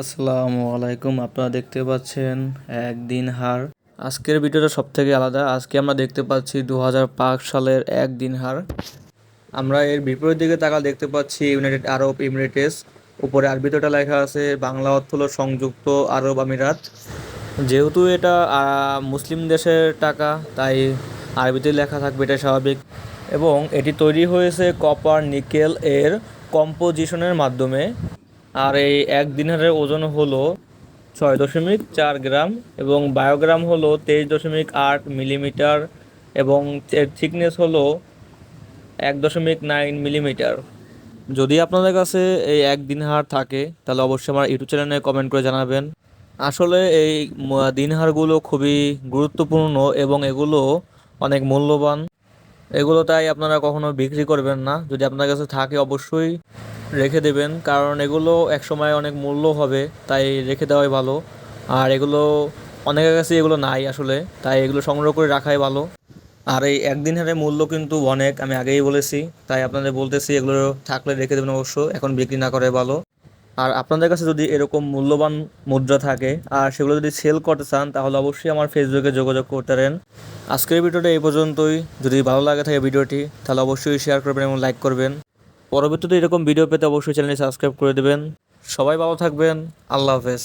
আসসালামু আলাইকুম, আপনারা দেখতে পাচ্ছেন একদিন হার। আজকের ভিডিওটা সব থেকে আলাদা। আজকে আমরা দেখতে পাচ্ছি দু সালের একদিন হার। আমরা এর বিপরীত দিকে তাকা দেখতে পাচ্ছি ইউনাইটেড আরব ইমিরেটস উপরে আরবিতে লেখা আছে, বাংলা অর্থ হলো সংযুক্ত আরব আমিরাত। যেহেতু এটা মুসলিম দেশের টাকা, তাই আরবিতে লেখা থাকবে এটা স্বাভাবিক। এবং এটি তৈরি হয়েছে কপার নিকেল এর কম্পোজিশনের মাধ্যমে। আর এই এক দিনারের ওজন হলো ছয় দশমিক চার গ্রাম এবং বায়োগ্রাম হলো তেইশ দশমিক আট মিলিমিটার এবং এর থিকনেস হলো এক দশমিক নাইন মিলিমিটার। যদি আপনাদের কাছে এই এক দিনহার থাকে, তাহলে অবশ্যই আমার ইউটিউব চ্যানেলে কমেন্ট করে জানাবেন। আসলে এই দিনহারগুলো খুবই গুরুত্বপূর্ণ এবং এগুলো অনেক মূল্যবান। এগুলো তাই আপনারা কখনো বিক্রি করবেন না। যদি আপনার কাছে থাকে, অবশ্যই রেখে দেবেন, কারণ এগুলো একসময় অনেক মূল্য হবে, তাই রেখে দেওয়াই ভালো। আর এগুলো অনেকের কাছে এগুলো নাই আসলে, তাই এগুলো সংগ্রহ করে রাখাই ভালো। আর এই একদিন হারে মূল্য কিন্তু অনেক, আমি আগেই বলেছি, তাই আপনাদের বলতেছি এগুলো থাকলে রেখে দেবেন অবশ্য, এখন বিক্রি না করে ভালো। আর আপনাদের কাছে যদি এরকম মূল্যবান মুদ্রা থাকে, আর সেগুলো যদি সেল করতে চান, তাহলে অবশ্যই আমার ফেসবুকে যোগাযোগ করতে পারেন। আজকের ভিডিওটা এই পর্যন্তই, যদি ভালো লাগে থাকে ভিডিওটি, তাহলে অবশ্যই শেয়ার করবেন এবং লাইক করবেন। পরবর্তীতে এরকম ভিডিও পেতে অবশ্যই চ্যানেলটি সাবস্ক্রাইব করে দেবেন। সবাই ভালো থাকবেন। আল্লাহ হাফেজ।